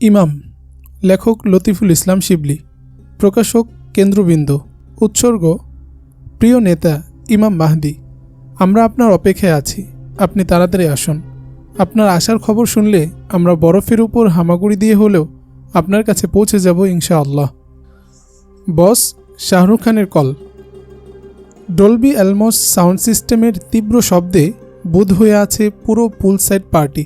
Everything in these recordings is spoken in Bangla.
ইমাম, লেখক লতিফুল ইসলাম শিবলি, প্রকাশক কেন্দ্রবিন্দু, উৎসর্গ, প্রিয় নেতা ইমাম মাহদি, আমরা আপনার অপেক্ষায় আছি, আপনি তাড়াতাড়ি আসুন। আপনার আসার খবর শুনলে আমরা বরফের উপর হামাগুড়ি দিয়ে হলেও আপনার কাছে পৌঁছে যাব ইনশাআল্লাহ। বস, শাহরুখ খানের কল। ডলবি অ্যালমস সাউন্ড সিস্টেমের তীব্র শব্দে বুধ হয়ে আছে পুরো পুল সাইড পার্টি।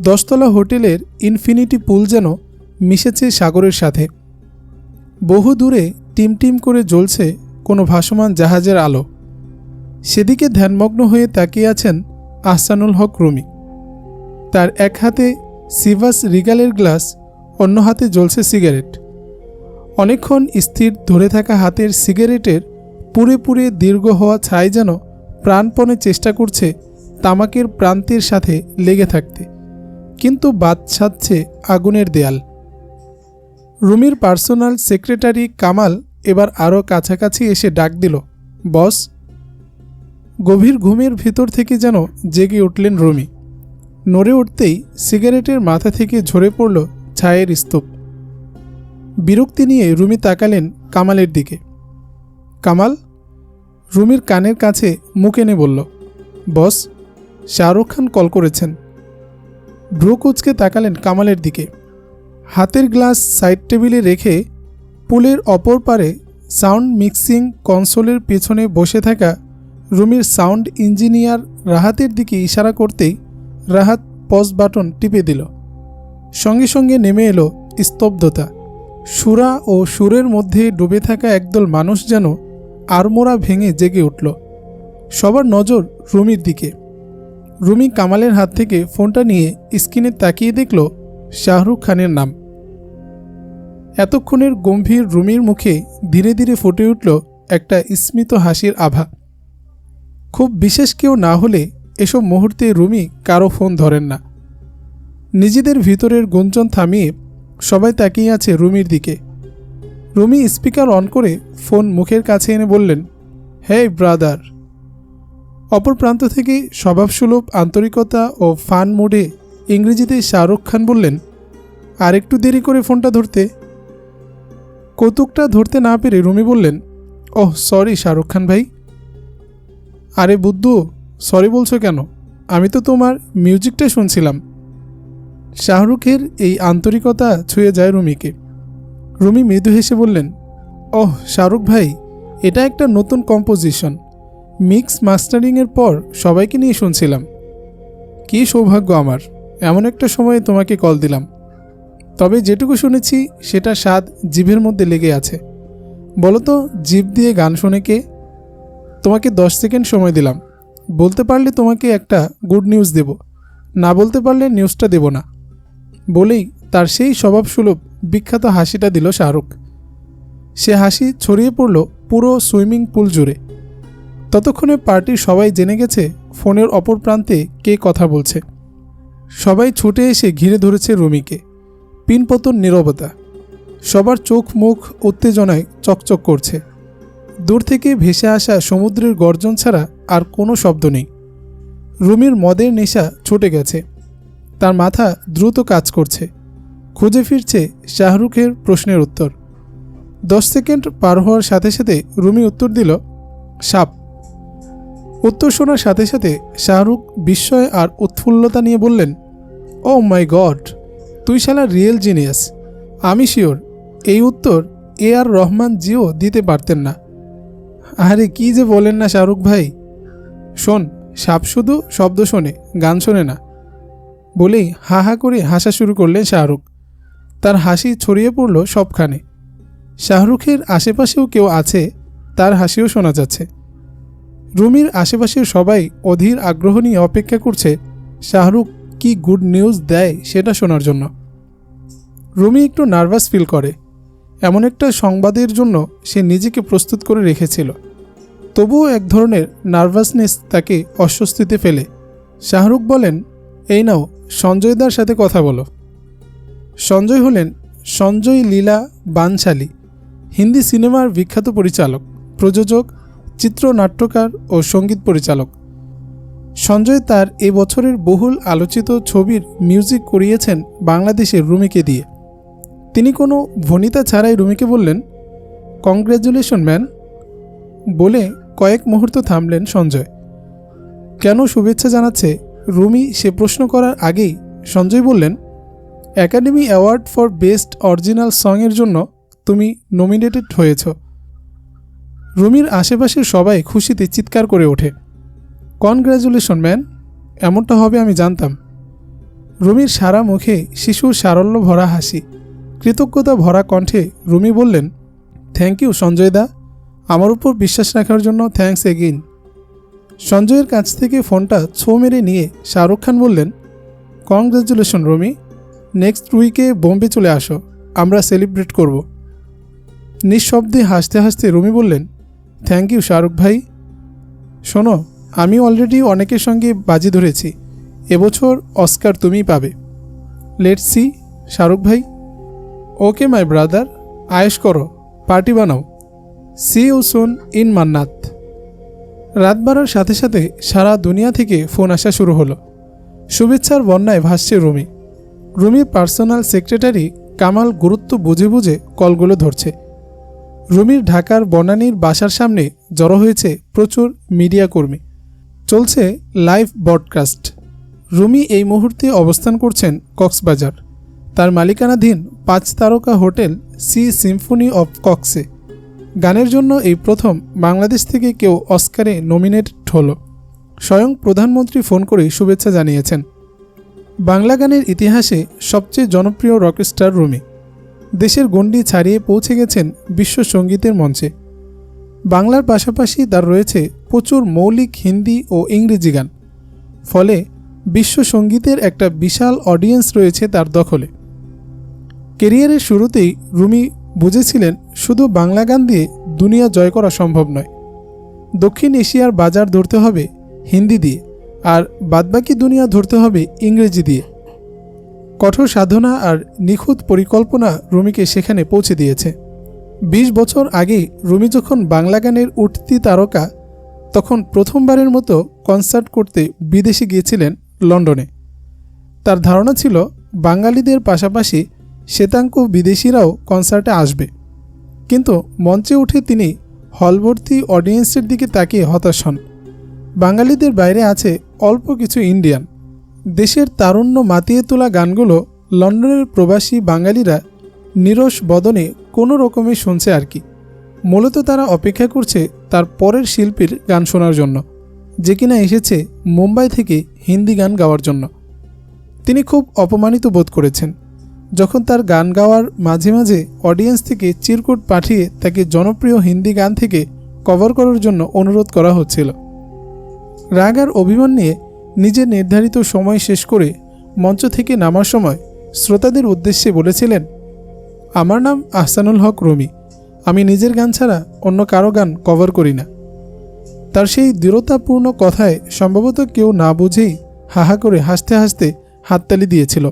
দশতলা হোটেলের ইনফিনিটি পুল যেন মিশেছে সাগরের সাথে। বহু দূরে টিম টিম করে জ্বলছে কোনো ভাসমান জাহাজের আলো। সেদিকে ধ্যানমগ্ন হয়ে তাকিয়ে আছেন আহসানুল হক রুমি। তার এক হাতে সিভাস রিগালের গ্লাস, অন্য হাতে জ্বলছে সিগারেট। অনেকক্ষণ স্থির ধরে থাকা হাতের সিগারেটের পুরে পুরে দীর্ঘ হওয়া ছাই যেন প্রাণপণে চেষ্টা করছে তামাকের প্রান্তের সাথে লেগে থাকতে। কিন্তু বাদ সাধছে আগুনের দেয়াল। রুমির পার্সোনাল সেক্রেটারি কামাল এবার আরও কাছাকাছি এসে ডাক দিল, বস। গভীর ঘুমের ভিতর থেকে যেন জেগে উঠলেন রুমি। নড়ে উঠতেই সিগারেটের মাথা থেকে ঝরে পড়ল ছায়ের স্তূপ। বিরক্তি নিয়ে রুমি তাকালেন কামালের দিকে। কামাল? রুমির কানের কাছে মুখ এনে বলল, বস, শাহরুখ খান কল করেছেন। ভ্রু কুচকে তাকালেন কামালের দিকে। হাতের গ্লাস সাইড টেবিলে রেখে পুলের অপর পারে সাউন্ড মিক্সিং কনসোলের পেছনে বসে থাকা রুমির সাউন্ড ইঞ্জিনিয়ার রাহাতের দিকে ইশারা করতেই রাহাত পজ বাটন টিপে দিল। সঙ্গে সঙ্গে নেমে এলো স্তব্ধতা। সুরা ও সুরের মধ্যে ডুবে থাকা একদল মানুষ যেন আড়মোড়া ভেঙে জেগে উঠল। সবার নজর রুমির দিকে। রুমি কামালের হাত থেকে ফোনটা নিয়ে স্ক্রিনে তাকিয়ে দেখল শাহরুখ খানের নাম। এতক্ষণের গম্ভীর রুমির মুখে ধীরে ধীরে ফুটে উঠল একটা স্মিত হাসির আভা। খুব বিশেষ কেউ না হলে এসব মুহূর্তে রুমি কারও ফোন ধরেন না। নিজেদের ভিতরের গুঞ্জন থামিয়ে সবাই তাকিয়ে আছে রুমির দিকে। রুমি স্পিকার অন করে ফোন মুখের কাছে এনে বললেন হে ব্রাদার। অপর প্রান্ত থেকে স্বভাবসুলভ, আন্তরিকতা ও ফান মুডে ইংরেজিতে শাহরুখ খান বললেন আর একটু দেরি করে ফোনটা ধরতে। কৌতুকটা ধরতে না পেরে রুমি বললেন, ওহ, সরি শাহরুখ খান ভাই। আরে বুদ্ধু, সরি বলছো কেন? আমি তো তোমার মিউজিকটা শুনছিলাম। শাহরুখের এই আন্তরিকতা ছুঁয়ে যায় রুমিকে। রুমি মৃদু হেসে বললেন, ওহ, শাহরুখ ভাই, এটা একটা নতুন কম্পোজিশন মিক্স মাস্টারিংয়ের পর সবাইকে নিয়ে শুনছিলাম। কী সৌভাগ্য আমার, এমন একটা সময়ে তোমাকে কল দিলাম। তবে যেটুকু শুনেছি, সেটা স্বাদ জিভের মধ্যে লেগে আছে। বলো তো জিভ দিয়ে গান শোনে কে? তোমাকে দশ সেকেন্ড সময় দিলাম। বলতে পারলে তোমাকে একটা গুড নিউজ দেব। না বলতে পারলে নিউজটা দেব না। বলেই তার সেই স্বভাবসুলভ, বিখ্যাত হাসিটা দিল শাহরুখ। সে হাসি ছড়িয়ে পড়ল পুরো সুইমিং পুল জুড়ে। ততক্ষণে পার্টির সবাই জেনে গেছে ফোনের অপর প্রান্তে কে কথা বলছে। সবাই ছুটে এসে ঘিরে ধরেছে রুমিকে। পিনপতন নীরবতা। সবার চোখ মুখ উত্তেজনায় চকচক করছে। দূর থেকে ভেসে আসা সমুদ্রের গর্জন ছাড়া আর কোনো শব্দ নেই। রুমির মদের নেশা ছুটে গেছে। তার মাথা দ্রুত কাজ করছে। খুঁজে ফিরছে শাহরুখের প্রশ্নের উত্তর। দশ সেকেন্ড পার হওয়ার সাথে সাথে রুমি উত্তর দিল, সাপ। উত্তর শোনার সাথে সাথে শাহরুখ বিস্ময় আর উৎফুল্লতা নিয়ে বললেন ও মাই গড তুই শালা রিয়েল জিনিয়াস আমি শিওর এই উত্তর এ আর রহমান জিও দিতে পারতেন না। আরে কি যে বলেন না শাহরুখ ভাই। শোন, সাপ শুধু শব্দ শোনে, গান শোনে না। বলেই হা হা করে হাসা শুরু করলেন শাহরুখ। তার হাসি ছড়িয়ে পড়ল সবখানে। শাহরুখের আশেপাশেও কেউ আছে, তার হাসিও শোনা যাচ্ছে। রুমির আশেপাশের সবাই অধীর আগ্রহ নিয়ে অপেক্ষা করছে, শাহরুখ কি গুড নিউজ দেয় সেটা শোনার জন্য? রুমি একটু নার্ভাস ফিল করে। এমন একটা সংবাদের জন্য সে নিজেকে প্রস্তুত করে রেখেছিল। তবুও এক ধরনের নার্ভাসনেস তাকে অস্বস্তিতে ফেলে। শাহরুখ বলেন, এই নাও সঞ্জয়দার সাথে কথা বলো। সঞ্জয় হলেন সঞ্জয় লীলা বানশালী, হিন্দি সিনেমার বিখ্যাত পরিচালক, প্রযোজক চিত্রনাট্যকার ও সংগীত পরিচালক। সঞ্জয় তার এ বছরের বহুল আলোচিত ছবির মিউজিক করিয়েছেন বাংলাদেশের রুমিকে দিয়ে। তিনি কোনো ভনিতা ছাড়াই রুমিকে বললেন কংগ্র্যাচুলেশন ম্যান বলে কয়েক মুহূর্ত থামলেন সঞ্জয়। কেন শুভেচ্ছা জানাচ্ছে? রুমি সে প্রশ্ন করার আগেই সঞ্জয় বললেন, academy award for best original সংয়ের জন্য তুমি নমিনেটেড হয়েছ। রুমির আশেপাশের সবাই খুশিতে চিৎকার করে ওঠে। কনগ্র্যাচুলেশন ম্যান এমনটা হবে আমি জানতাম। রুমির সারা মুখে শিশুর সারল্য ভরা হাসি। কৃতজ্ঞতা ভরা কণ্ঠে রুমি বললেন থ্যাংক ইউ সঞ্জয় দা। আমার উপর বিশ্বাস রাখার জন্য থ্যাঙ্কস এগেইন সঞ্জয়ের কাছ থেকে ফোনটা ছো মেরে নিয়ে শাহরুখ খান বললেন কংগ্রেচুলেশন রমি। নেক্সট উইকে বোম্বে চলে আসো। আমরা সেলিব্রেট করব। নিঃশব্দে হাসতে হাসতে রুমি বললেন থ্যাংক ইউ শাহরুখ ভাই। শোনো আমি অলরেডি অনেকের সঙ্গে বাজি ধরেছি। এবছর অস্কার তুমিই পাবে। লেট সি শাহরুখ ভাই। ওকে মাই ব্রাদার আয়েশ করো পার্টি বানাও। See you soon in Mannat রাত বাড়ার সাথে সাথে সারা দুনিয়া থেকে ফোন আসা শুরু হলো। শুভেচ্ছার বন্যায় ভাসছে রুমি। রুমির পার্সোনাল সেক্রেটারি কামাল গুরুত্ব বুঝে বুঝে কলগুলো ধরছে। রুমির ঢাকার বনানীর বাসার সামনে জড়ো হয়েছে প্রচুর মিডিয়া কর্মী। চলছে লাইভ ব্রডকাস্ট। রুমি এই মুহূর্তে অবস্থান করছেন কক্সবাজার। তার মালিকানাধীন পাঁচ তারকা হোটেল সি সিম্ফনি অফ কক্সে। গানের জন্য এই প্রথম বাংলাদেশ থেকে কেউ অস্কারে নমিনেটেড হল। স্বয়ং প্রধানমন্ত্রী ফোন করে শুভেচ্ছা জানিয়েছেন। বাংলা গানের ইতিহাসে সবচেয়ে জনপ্রিয় রকস্টার রুমি। দেশের গণ্ডি ছাড়িয়ে পৌঁছে গেছেন বিশ্ব সঙ্গীতের মঞ্চে। বাংলার পাশাপাশি তার রয়েছে প্রচুর মৌলিক হিন্দি ও ইংরেজি গান। ফলে বিশ্ব সঙ্গীতের একটা বিশাল অডিয়েন্স রয়েছে তার দখলে। কেরিয়ারের শুরুতেই রুমি বুঝেছিলেন, শুধু বাংলা গান দিয়ে দুনিয়া জয় করা সম্ভব নয়। দক্ষিণ এশিয়ার বাজার ধরতে হবে হিন্দি দিয়ে, আর বাদবাকি দুনিয়া ধরতে হবে ইংরেজি দিয়ে। কঠোর সাধনা আর নিখুঁত পরিকল্পনা রুমিকে সেখানে পৌঁছে দিয়েছে। ২০ বছর আগেই রুমি যখন বাংলা গানের উঠতি তারকা, তখন প্রথমবারের মতো কনসার্ট করতে বিদেশে গিয়েছিলেন লন্ডনে। তার ধারণা ছিল, বাঙালিদের পাশাপাশি শ্বেতাঙ্ক বিদেশিরাও কনসার্টে আসবে। কিন্তু মঞ্চে উঠে তিনি হলভর্তি অডিয়েন্সের দিকে তাকিয়ে হতাশ হন। বাঙালিদের বাইরে আছে অল্প কিছু ইন্ডিয়ান। দেশের তারুণ্য মাতিয়ে তোলা গানগুলো লন্ডনের প্রবাসী বাঙালিরা নিরস বদনে কোনো রকমে শুনছে আর কি। মূলত তারা অপেক্ষা করছে তার পরের শিল্পীর গান শোনার জন্য, যে কিনা এসেছে মুম্বাই থেকে হিন্দি গান গাওয়ার জন্য। তিনি খুব অপমানিত বোধ করেছেন। যখন তার গান গাওয়ার মাঝে মাঝে অডিয়েন্স থেকে চিরকুট পাঠিয়ে তাকে জনপ্রিয় হিন্দি গান থেকে কভার করার জন্য অনুরোধ করা হচ্ছিল। রাগ আর অভিমান নিয়ে নিজের নির্ধারিত সময় শেষ করে মঞ্চ থেকে নামার সময় শ্রোতাদের উদ্দেশ্যে বলেছিলেন, আমার নাম আহসানুল হক রুমি। আমি নিজের গান ছাড়া অন্য কারও গান কভার করি না। তার সেই দৃঢ়তাপূর্ণ কথায় সম্ভবত কেউ না বুঝেই হাহা করে হাসতে হাসতে হাততালি দিয়েছিল।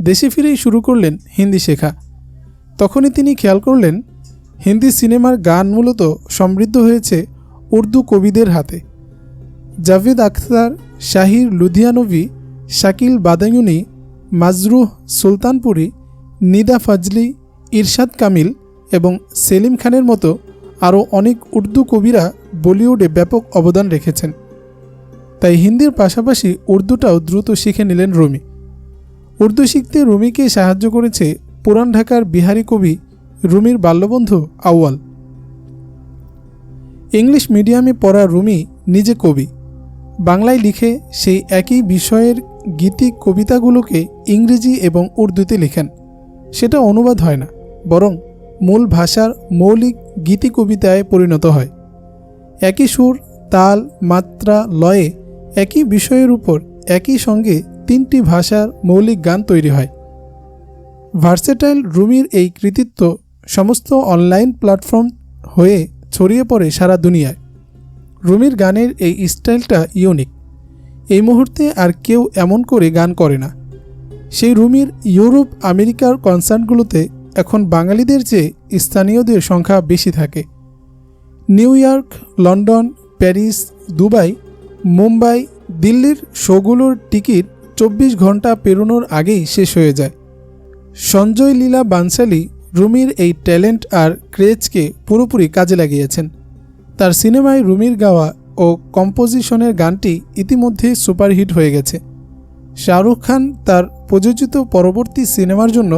দেশে ফিরেই শুরু করলেন হিন্দি শেখা। তখনই তিনি খেয়াল করলেন, হিন্দি সিনেমার গান মূলত সমৃদ্ধ হয়েছে উর্দু কবিদের হাতে। জাভেদ আখতার, শাহির লুধিয়ানভি শাকিল বাদায়ুনি, মাজরুহ সুলতানপুরি, নিদা ফাজলি, ইরশাদ কামিল এবং সেলিম খানের মতো আরও অনেক উর্দু কবিরা বলিউডে ব্যাপক অবদান রেখেছেন। তাই হিন্দির পাশাপাশি উর্দুটাও দ্রুত শিখে নিলেন রুমি। উর্দু শিখতে রুমিকে সাহায্য করেছে পুরান ঢাকার বিহারি কবি রুমির বাল্যবন্ধু আউয়াল। ইংলিশ মিডিয়ামে পড়া রুমি নিজে কবি। বাংলায় লিখে সেই একই বিষয়ের গীতিক কবিতাগুলোকে ইংরেজি এবং উর্দুতে লেখেন। সেটা অনুবাদ হয় না, বরং মূল ভাষার মৌলিক গীতি কবিতায় পরিণত হয়। একই সুর, তাল, মাত্রা, লয়ে একই বিষয়ের উপর একই সঙ্গে তিনটি ভাষার মৌলিক গান তৈরি হয়। ভার্সেটাইল রুমির এই কৃতিত্ব সমস্ত অনলাইন প্ল্যাটফর্ম হয়ে ছড়িয়ে পড়ে সারা দুনিয়ায়। রুমির গানের এই স্টাইলটা ইউনিক। এই মুহূর্তে আর কেউ এমন করে গান করে না। সেই রুমির ইউরোপ, আমেরিকার কনসার্টগুলোতে এখন বাঙালিদের চেয়ে স্থানীয়দের সংখ্যা বেশি থাকে। New York, London, Paris, Dubai, Mumbai, দিল্লির শোগুলোর টিকিট চব্বিশ ঘণ্টা পেরোনোর আগেই শেষ হয়ে যায়। সঞ্জয় লীলা বানসালি রুমির এই ট্যালেন্ট আর ক্রেজকে পুরোপুরি কাজে লাগিয়েছেন। তার সিনেমায় রুমির গাওয়া ও কম্পোজিশনের গানটি ইতিমধ্যে সুপারহিট হয়ে গেছে। শাহরুখ খান তার প্রযোজিত পরবর্তী সিনেমার জন্য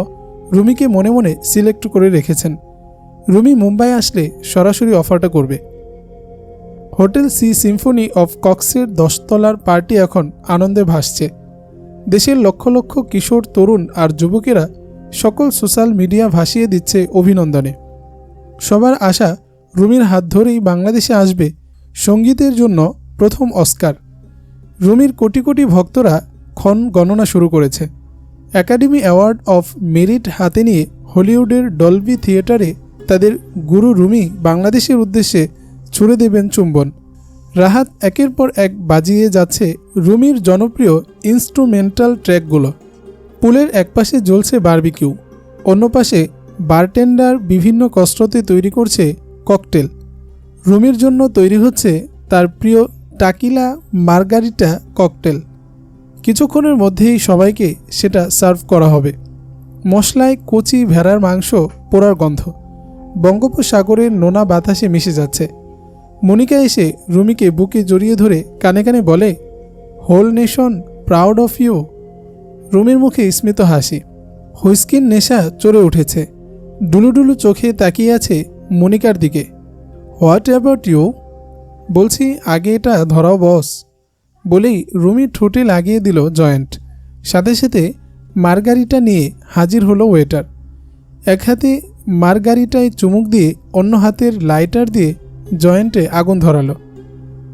রুমিকে মনে মনে সিলেক্ট করে রেখেছেন। রুমি মুম্বাই আসলে সরাসরি অফারটা করবে। হোটেল সি সিম্ফনি অফ কক্সের দশতলার পার্টি এখন আনন্দে ভাসছে। দেশের লক্ষ লক্ষ কিশোর, তরুণ আর যুবকেরা সকল সোশ্যাল মিডিয়া ভাসিয়ে দিচ্ছে অভিনন্দনে। সবার আশা রুমির হাত ধরেই বাংলাদেশে আসবে সঙ্গীতের জন্য প্রথম অস্কার। রুমির কোটি কোটি ভক্তরা ক্ষণ গণনা শুরু করেছে। একাডেমি অ্যাওয়ার্ড অফ মেরিট হাতে নিয়ে হলিউডের ডলবি থিয়েটারে তাদের গুরু রুমি বাংলাদেশের উদ্দেশ্যে ছুড়ে দেবেন চুম্বন। রাহাত একের পর এক বাজিয়ে যাচ্ছে রুমির জনপ্রিয় ইনস্ট্রুমেন্টাল ট্র্যাকগুলো। পুলের একপাশে জ্বলছে বার্বিকিউ অন্য পাশে বারটেন্ডার বিভিন্ন কষ্টতে তৈরি করছে ককটেল। রুমির জন্য তৈরি হচ্ছে তার প্রিয় টাকিলা মার্গারিটা ককটেল। কিছুক্ষণের মধ্যেই সবাইকে সেটা সার্ভ করা হবে। মশলায় কচি ভেড়ার মাংস পোড়ার গন্ধ। বঙ্গোপসাগরের নোনা বাতাসে মিশে যাচ্ছে। মনিকা এসে রুমিকে বুকে জড়িয়ে ধরে কানে কানে বলে, whole nation, proud of you. রুমির মুখে স্মিত হাসি। হুইস্কির নেশা চড়ে উঠেছে। ডুলুডুলু চোখে তাকিয়ে আছে মনিকার দিকে হোয়াট অ্যাবাউট ইউ বলছি, আগে এটা ধরাও, বস। বলেই রুমি ঠোঁটে লাগিয়ে দিল জয়েন্ট। সাথে সাথে মার্গারিটা নিয়ে হাজির হলো ওয়েটার। এক হাতে মার্গারিটায় চুমুক দিয়ে অন্য হাতের লাইটার দিয়ে জয়েন্টে আগুন ধরালো।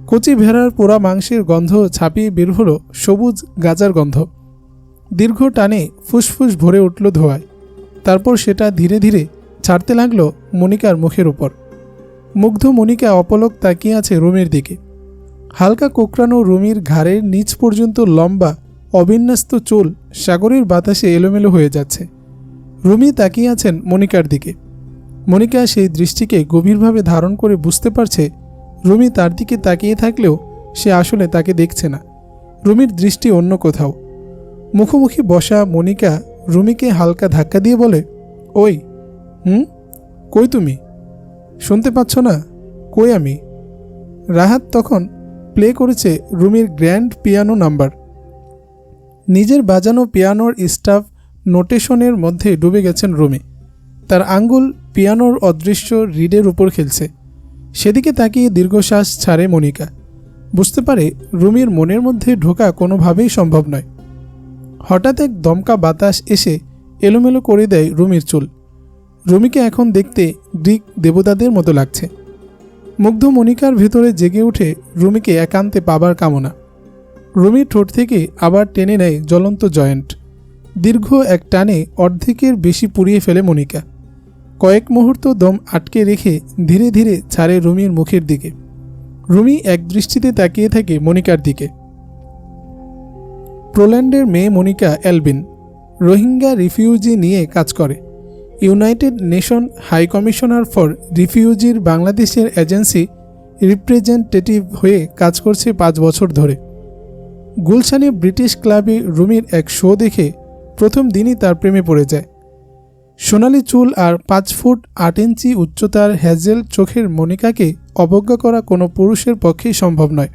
কচি ভেড়ার পোড়া মাংসের গন্ধ ছাপিয়ে বের হলো সবুজ গাজার গন্ধ। দীর্ঘ টানে ফুসফুস ভরে উঠল ধোয়ায়। তারপর সেটা ধীরে ধীরে ছাড়তে লাগল মনিকার মুখের উপর। মুগ্ধ মনিকা অপলক তাকিয়ে আছে রুমির দিকে। হালকা কোকড়ানো রুমির ঘাড়ের নিচ পর্যন্ত লম্বা, অবিন্যস্ত চুল সাগরের বাতাসে এলোমেলো হয়ে যাচ্ছে। রুমি তাকিয়ে আছেন মনিকার দিকে। মনিকা সেই দৃষ্টিকে গভীরভাবে ধারণ করে বুঝতে পারছে রুমি তার দিকে তাকিয়ে থাকলেও সে আসলে তাকে দেখছে না। রুমির দৃষ্টি অন্য কোথাও। মুখোমুখি বসা মনিকা রুমিকে হালকা ধাক্কা দিয়ে বলে, ওই হুম? কই তুমি? শুনতে পাচ্ছ না? কই আমি? রাহাত তখন প্লে করেছে রুমির গ্র্যান্ড পিয়ানো নাম্বার। নিজের বাজানো পিয়ানোর স্টাফ নোটেশনের মধ্যে ডুবে গেছেন রুমি। তার আঙ্গুল পিয়ানোর অদৃশ্য রিডের উপর খেলছে। সেদিকে তাকিয়ে দীর্ঘশ্বাস ছাড়ে মনিকা। বুঝতে পারে রুমির মনের মধ্যে ঢোকা কোনোভাবেই সম্ভব নয়। হঠাৎ এক দমকা বাতাস এসে এলোমেলো করে দেয় রুমির চুল। রুমিকে এখন দেখতে গ্রিক দেবতাদের মতো লাগছে। মুগ্ধ মনিকার ভেতরে জেগে উঠে রুমিকে একান্তে পাবার কামনা। রুমির ঠোঁট থেকে আবার টেনে নেয় জ্বলন্ত জয়েন্ট। দীর্ঘ এক টানে অর্ধেকের বেশি পুড়িয়ে ফেলে মনিকা। কয়েক মুহূর্ত দম আটকে রেখে ধীরে ধীরে ছাড়ে রুমির মুখের দিকে। রুমি এক দৃষ্টিতে তাকিয়ে থাকে মনিকার দিকে। পোল্যান্ডের মেয়ে মনিকা অ্যালবিন, রোহিঙ্গা রিফিউজি নিয়ে কাজ করে। United Nation High Commissioner for রিফিউজির বাংলাদেশের এজেন্সি রিপ্রেজেন্টেটিভ হয়ে কাজ করছে পাঁচ বছর ধরে। গুলশানে ব্রিটিশ ক্লাবে রুমির এক শো দেখে প্রথম দিনই তার প্রেমে পড়ে যায়। সোনালি চুল আর পাঁচ ফুট আট ইঞ্চি উচ্চতার হ্যাজেল চোখের মনিকাকে অবজ্ঞা করা কোনো পুরুষের পক্ষেই সম্ভব নয়।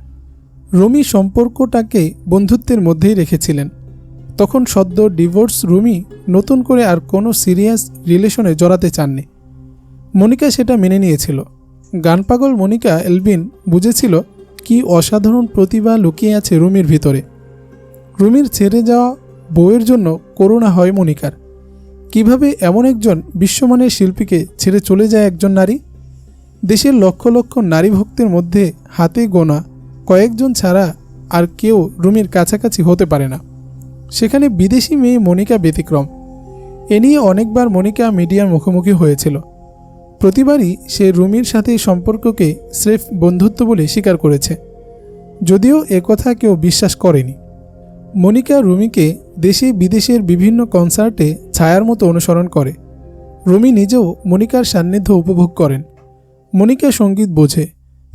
রুমি সম্পর্কটাকে বন্ধুত্বের মধ্যেই রেখেছিলেন। তখন সদ্য ডিভোর্স রুমি নতুন করে আর কোনো সিরিয়াস রিলেশনে জড়াতে চাননি। মনিকা সেটা মেনে নিয়েছিল। গান পাগল মনিকা এলবিন বুঝেছিল কি অসাধারণ প্রতিভা লুকিয়ে আছে রুমির ভিতরে। রুমির ছেড়ে যাওয়া বউয়ের জন্য করুণা হয় মনিকার। কীভাবে এমন একজন বিশ্বমানের শিল্পীকে ছেড়ে চলে যায় একজন নারী? দেশের লক্ষ লক্ষ নারী ভক্তের মধ্যে হাতে গোনা কয়েকজন ছাড়া আর কেউ রুমির কাছাকাছি হতে পারে না। সেখানে বিদেশি মেয়ে মনিকা ব্যতিক্রম। এ নিয়ে অনেকবার মনিকা মিডিয়ার মুখোমুখি হয়েছিল। প্রতিবারই সে রুমির সাথে সম্পর্ককে স্রেফ বন্ধুত্ব বলে স্বীকার করেছে। যদিও একথা কেউ বিশ্বাস করেনি। মনিকা রুমিকে দেশে বিদেশের বিভিন্ন কনসার্টে ছায়ার মতো অনুসরণ করে। রুমি নিজেও মনিকার সান্নিধ্য উপভোগ করেন। মনিকা সংগীত বোঝে।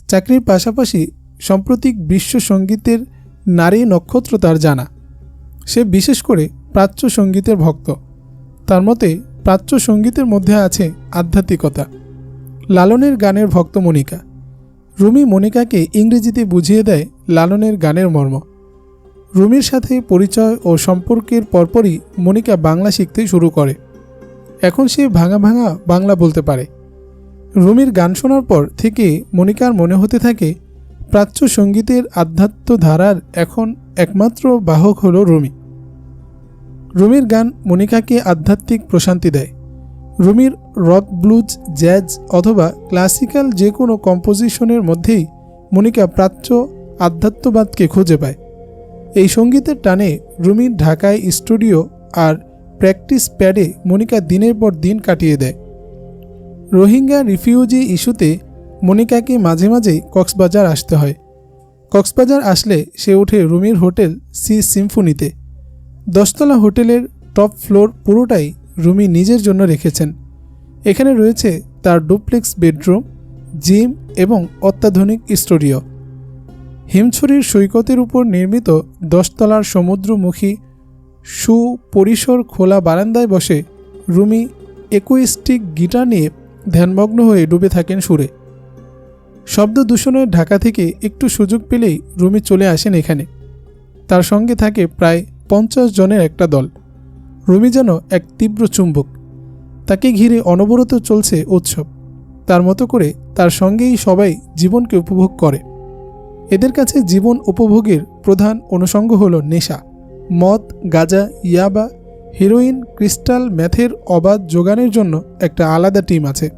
চাকরির পাশাপাশি সাম্প্রতিক বিশ্ব সঙ্গীতের নারী নক্ষত্র তার জানা। সে বিশেষ করে প্রাচ্য সঙ্গীতের ভক্ত। তার মতে, প্রাচ্য সঙ্গীতের মধ্যে আছে আধ্যাত্মিকতা। লালনের গানের ভক্ত মনিকা রুমি মনিকাকে ইংরেজিতে বুঝিয়ে দেয় লালনের গানের মর্ম। রুমির সাথে পরিচয় ও সম্পর্কের পরপরই মনিকা বাংলা শিখতে শুরু করে। এখন সে ভাঙা ভাঙা বাংলা বলতে পারে। রুমির গান শোনার পর থেকে মনিকার মনে হতে থাকে প্রাচ্য সঙ্গীতের আধ্যাত্ম ধারার এখন একমাত্র বাহক হল রুমি। রুমির গান মনিকাকে আধ্যাত্মিক প্রশান্তি দেয়। রুমির রক, ব্লুজ, জ্যাজ অথবা ক্লাসিক্যাল যে কোনো কম্পোজিশনের মধ্যেই মনিকা প্রাচ্য আধ্যাত্মবাদকে খুঁজে পায়। এই সঙ্গীতের টানে রুমির ঢাকায় স্টুডিও আর প্র্যাকটিস প্যাডে মনিকা দিনের পর দিন কাটিয়ে দেয়। রোহিঙ্গা রিফিউজি ইস্যুতে মনিকাকে মাঝে মাঝেই কক্সবাজার আসতে হয়। কক্সবাজার আসলে সে ওঠে রুমির হোটেল সি সিম্ফনিতে। দশতলা হোটেলের টপ ফ্লোর পুরোটাই রুমি নিজের জন্য রেখেছেন। এখানে রয়েছে তার ডুপ্লেক্স বেডরুম, জিম এবং অত্যাধুনিক স্টুডিও। হিমছড়ির সৈকতের উপর নির্মিত দশতলার সমুদ্রমুখী সুপরিসর খোলা বারান্দায় বসে রুমি একুইস্টিক গিটার নিয়ে ধ্যানমগ্ন হয়ে ডুবে থাকেন সুরে। শব্দ দূষণের ঢাকা থেকে একটু সুযোগ পেলেই রুমি চলে আসেন এখানে। তার সঙ্গে থাকে প্রায় পঞ্চাশ জনের একটা দল। রুমি যেন এক তীব্র চুম্বক। তাকে ঘিরে অনবরত চলছে উৎসব। তার মতো করে তার সঙ্গেই সবাই জীবনকে উপভোগ করে। এদের কাছে জীবন উপভোগের প্রধান অনুষঙ্গ হল নেশা। মদ, গাজা, ইয়াবা, হিরোইন, ক্রিস্টাল, ম্যাথের অবাধ যোগানের জন্য একটা আলাদা টিম আছে।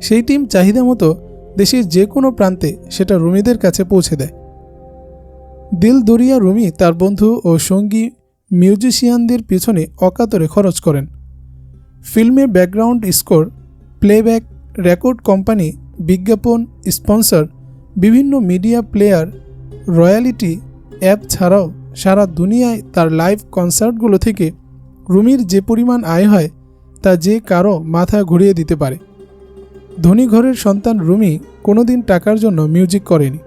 সেই টিম চাহিদা মতো দেশের যে কোনো প্রান্তে সেটা রুমিদের কাছে পৌঁছে দেয়। দিল দরিয়া রুমি তার বন্ধু ও সঙ্গী মিউজিশিয়ানদের পিছনে অকাতরে খরচ করেন। ফিল্মের background score, playback, record company, বিজ্ঞাপন, স্পন্সর, বিভিন্ন মিডিয়া প্লেয়ার, রয়্যালিটি, অ্যাপ ছাড়াও সারা দুনিয়ায় তার লাইভ কনসার্টগুলো থেকে রুমির যে পরিমাণ আয় হয় তা যে কারও মাথা ঘুরিয়ে দিতে পারে। ধনী ঘরের সন্তান রুমি কোনোদিন টাকার জন্য মিউজিক করেনি,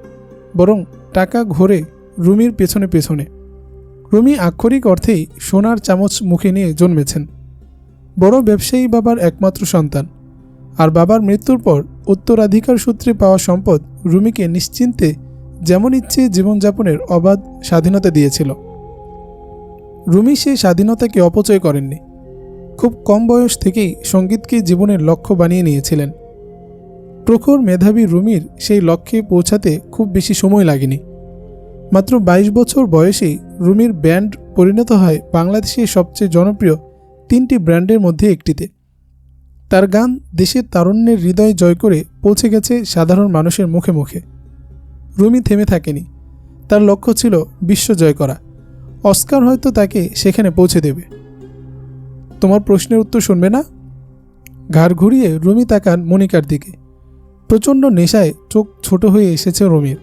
বরং টাকা ঘোরে রুমির পেছনে পেছনে। রুমি আক্ষরিক অর্থেই সোনার চামচ মুখে নিয়ে জন্মেছেন। বড় ব্যবসায়ী বাবার একমাত্র সন্তান, আর বাবার মৃত্যুর পর উত্তরাধিকার সূত্রে পাওয়া সম্পদ রুমিকে নিশ্চিন্তে যেমন ইচ্ছে জীবনযাপনের অবাধ স্বাধীনতা দিয়েছিল। রুমি সেই স্বাধীনতাকে অপচয় করেননি, খুব কম বয়স থেকেই সঙ্গীতকে জীবনের লক্ষ্য বানিয়ে নিয়েছিলেন। প্রখর মেধাবী রুমির সেই লক্ষ্যে পৌঁছাতে খুব বেশি সময় লাগেনি। মাত্র ২২ বছর বয়সেই রুমির ব্যান্ড পরিণত হয় বাংলাদেশের সবচেয়ে জনপ্রিয় তিনটি ব্র্যান্ডের মধ্যে একটিতে। তার গান দেশের তারুণ্যের হৃদয় জয় করে পৌঁছে গেছে সাধারণ মানুষের মুখে মুখে। রুমি থেমে থাকেনি। তার লক্ষ্য ছিল বিশ্ব জয় করা। অস্কার হয়তো তাকে সেখানে পৌঁছে দেবে। তোমার প্রশ্নের উত্তর শুনবে না? ঘাড় ঘুরিয়ে রুমি তাকান মনিকার দিকে। প্রচণ্ড নেশায় চোখ ছোট হয়ে এসেছে রুমির।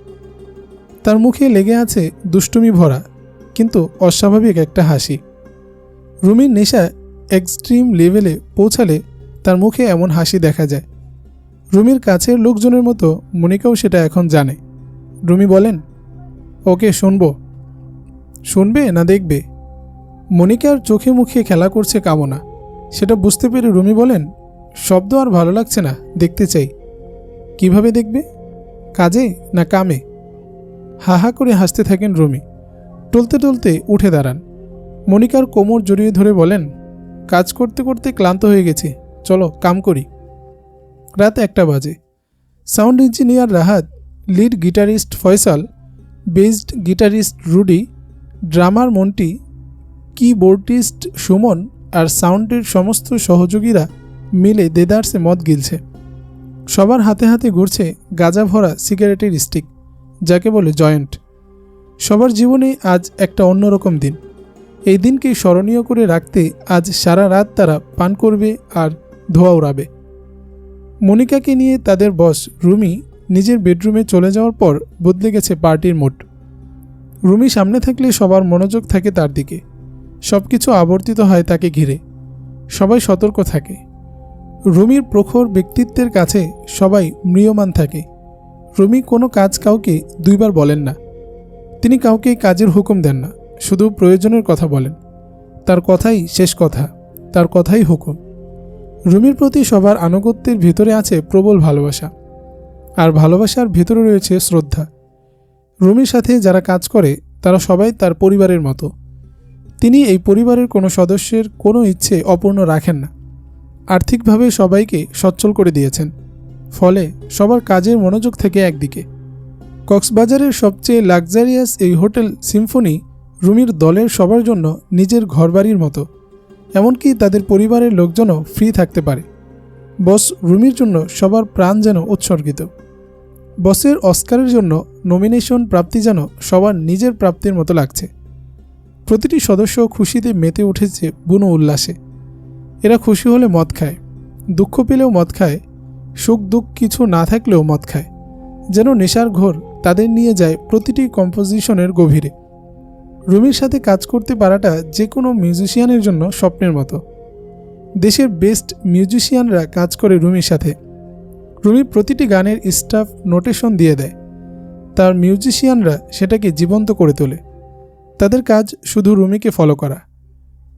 তার মুখে লেগে আছে দুষ্টুমি ভরা, কিন্তু অস্বাভাবিক একটা হাসি। রুমির নেশা এক্সট্রিম লেভেলে পৌঁছালে তার মুখে এমন হাসি দেখা যায়। রুমির কাছের লোকজনের মতো মনিকাও সেটা এখন জানে। রুমি বলেন, ওকে, শুনব। শুনবে না দেখবে? মনিকার চোখে মুখে খেলা করছে কামনা। সেটা বুঝতে পেরে রুমি বলেন, শব্দ আর ভালো লাগছে না, দেখতে চাই। কীভাবে দেখবে? কাজে না কামে? হা হা করে হাসতে থাকেন রুমি। টলতে টলতে উঠে দাঁড়ান। মনিকার কোমর জড়িয়ে ধরে বলেন, কাজ করতে করতে ক্লান্ত হয়ে গেছি। চলো, কাম করি। রাত একটা বাজে। Sound engineer Rahat, lead guitarist Faisal, bass guitarist Rudi, drummer Monti, keyboardist Sumon আর সাউন্ডের সমস্ত সহযোগীরা মিলে দেদার্সে মদ গিলছে। সবার হাতে হাতে ঘুরছে গাঁজা ভরা সিগারেটের স্টিক যাকে বলে জয়েন্ট সবার জীবনে আজ একটা অন্যরকম দিন। এই দিনকে স্মরণীয় করে রাখতে আজ সারা রাত তারা পান করবে আর ধোয়া উড়াবে। মনিকাকে নিয়ে তাদের বস রুমি নিজের বেডরুমে চলে যাওয়ার পর বদলে গেছে পার্টির মোড রুমি সামনে থাকলে সবার মনোযোগ থাকে তার দিকে। সব কিছু আবর্তিত হয় তাকে ঘিরে। সবাই সতর্ক থাকে। রুমির প্রখর ব্যক্তিত্বের কাছে সবাই ম্রিয়মান থাকে। রুমি কোনো কাজ কাউকে দুইবার বলেন না। তিনি কাউকে কাজের হুকুম দেন না, শুধু প্রয়োজনের কথা বলেন। তার কথাই শেষ কথা, তার কথাই হুকুম। রুমির প্রতি সবার আনুগত্যের ভিতরে আছে প্রবল ভালোবাসা, আর ভালোবাসার ভিতরে রয়েছে শ্রদ্ধা। রুমির সাথে যারা কাজ করে, তারা সবাই তার পরিবারের মতো। তিনি এই পরিবারের কোনো সদস্যের কোনো ইচ্ছে অপূর্ণ রাখেন না। আর্থিকভাবে সবাইকে সচ্ছল করে দিয়েছেন। ফলে সবার কাজের মনোযোগ থেকে একদিকে। কক্সবাজারের সবচেয়ে লাক্সারিয়াস এই হোটেল সিম্ফনি রুমির দলের সবার জন্য নিজের ঘরবাড়ির মতো, এমনকি তাদের পরিবারের লোকজনও ফ্রি থাকতে পারে। বস রুমির জন্য সবার প্রাণ যেন উৎসর্গিত। বসের অস্কারের জন্য নমিনেশন প্রাপ্তি যেন সবার নিজের প্রাপ্তির মতো লাগছে। প্রতিটি সদস্য খুশিতে মেতে উঠেছে বুনো উল্লাসে। এরা খুশি হলে মদ খায়। দুঃখ পেলেও মদ খায়। সুখ দুঃখ কিছু না থাকলেও মদ খায়। যেন নেশার ঘোর তাদের নিয়ে যায় প্রতিটি কম্পোজিশনের গভীরে। রুমির সাথে কাজ করতে পারাটা যে কোনো মিউজিশিয়ানের জন্য স্বপ্নের মতো। দেশের বেস্ট মিউজিশিয়ানরা কাজ করে রুমির সাথে। রুমি প্রতিটি গানের স্টাফ নোটেশন দিয়ে দেয়। তার মিউজিশিয়ানরা সেটাকে জীবন্ত করে তোলে। তাদের কাজ শুধু রুমিকে ফলো করা।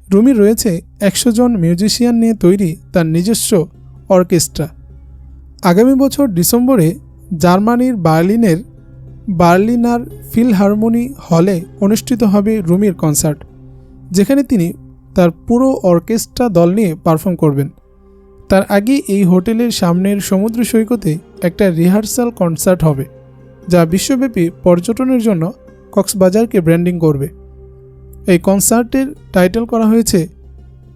রুমি রয়েছে একশো জন মিউজিশিয়ান নিয়ে তৈরি তার নিজস্ব অর্কেস্ট্রা। আগামী বছর ডিসেম্বরে জার্মানির বার্লিনের বার্লিনার ফিলহারমোনি হলে অনুষ্ঠিত হবে রুমির কনসার্ট, যেখানে তিনি তার পুরো অর্কেস্ট্রা দল নিয়ে পারফর্ম করবেন। তার আগে এই হোটেলের সামনের সমুদ্র সৈকতে একটা রিহার্সাল কনসার্ট হবে, যা বিশ্বব্যাপী পর্যটনের জন্য কক্সবাজারকে ব্র্যান্ডিং করবে। এই কনসার্টের টাইটেল করা হয়েছে,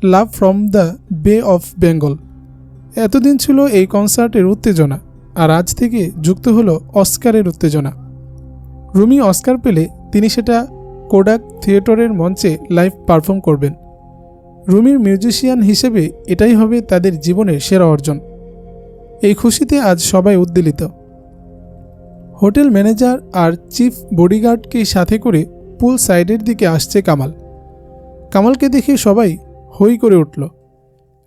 love from the bay of Bengal. এতদিন ছিল এই কনসার্টের উত্তেজনা, আর আজ থেকে যুক্ত হলো অস্কারের উত্তেজনা। রুমি অস্কার পেলে তিনি সেটা কোডাক থিয়েটারের মঞ্চে লাইভ পারফর্ম করবেন। রুমির মিউজিশিয়ান হিসেবে এটাই হবে তাদের জীবনের সেরা অর্জন। এই খুশিতে আজ সবাই উদ্বেলিত। হোটেল ম্যানেজার আর চিফ বডিগার্ডকে সাথে করে পুল সাইডের দিকে আসছে কামাল। কামালকে দেখে সবাই হই করে উঠল।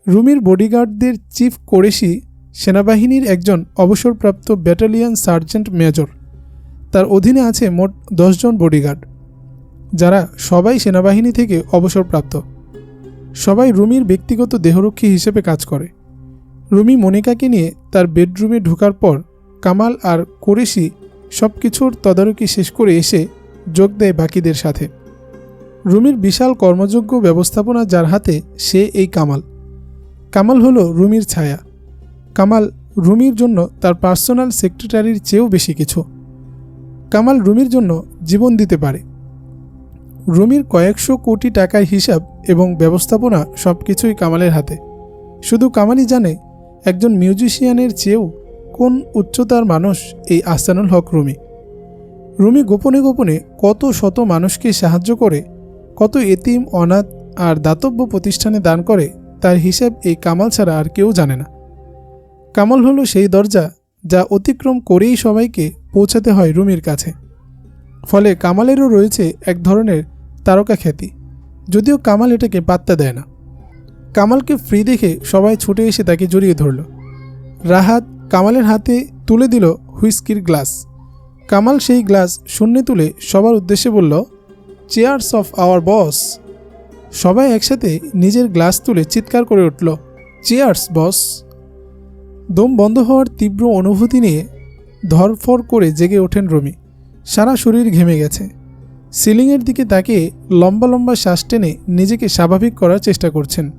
রুমির বডিগার্ডদের চিফ কোরেশি সেনাবাহিনীর একজন অবসরপ্রাপ্ত ব্যাটালিয়ন সার্জেন্ট মেজর। তার অধীনে আছে মোট দশজন বডিগার্ড, যারা সবাই সেনাবাহিনী থেকে অবসরপ্রাপ্ত। সবাই রুমির ব্যক্তিগত দেহরক্ষী হিসেবে কাজ করে। রুমি মনিকাকে নিয়ে তার বেডরুমে ঢোকার পর কামাল আর কোরেশি সব কিছুর তদারকি শেষ করে এসে যোগ দেয় বাকিদের সাথে। রুমির বিশাল কর্মযোগ্য ব্যবস্থাপনা যার হাতে সে এই কামাল। কামাল হলো রুমির ছায়া। কামাল রুমির জন্য তার পার্সোনাল সেক্রেটারির চেয়েও বেশি কিছু। কামাল রুমির জন্য জীবন দিতে পারে। রুমির কয়েকশো কোটি টাকার হিসাব এবং ব্যবস্থাপনা সব কিছুই কামালের হাতে। শুধু কামালই জানে একজন মিউজিশিয়ানের চেয়েও কোন উচ্চতার মানুষ এই আসানুল হক রুমি। রুমি গোপনে গোপনে কত শত মানুষকে সাহায্য করে, কত এতিম, অনাথ আর দাতব্য প্রতিষ্ঠানে দান করে, তার হিসেব এই কামাল ছাড়া আর কেউ জানে না। কামাল হলো সেই দরজা যা অতিক্রম করেই সবাইকে পৌঁছাতে হয় রুমির কাছে। ফলে কামালেরও রয়েছে এক ধরনের তারকা খ্যাতি, যদিও কামাল এটাকে পাত্তা দেয় না। কামালকে ফ্রি দেখে সবাই ছুটে এসে তাকে জড়িয়ে ধরল। রাহাত কামালের হাতে তুলে দিল হুইস্কির গ্লাস। কামাল সেই গ্লাস শূন্যে তুলে সবার উদ্দেশ্যে বলল চেয়ার্স অফ আওয়ার বস সবাই একসাথে নিজের গ্লাস তুলে চিৎকার করে উঠল চেয়ার্স বস দম বন্ধ হওয়ার তীব্র অনুভূতি নিয়ে ধরফর করে জেগে ওঠেন রমি। সারা শরীর ঘেমে গেছে। সিলিংয়ের দিকে তাকিয়ে লম্বা লম্বা শ্বাস টেনে নিজেকে স্বাভাবিক করার চেষ্টা করছেন।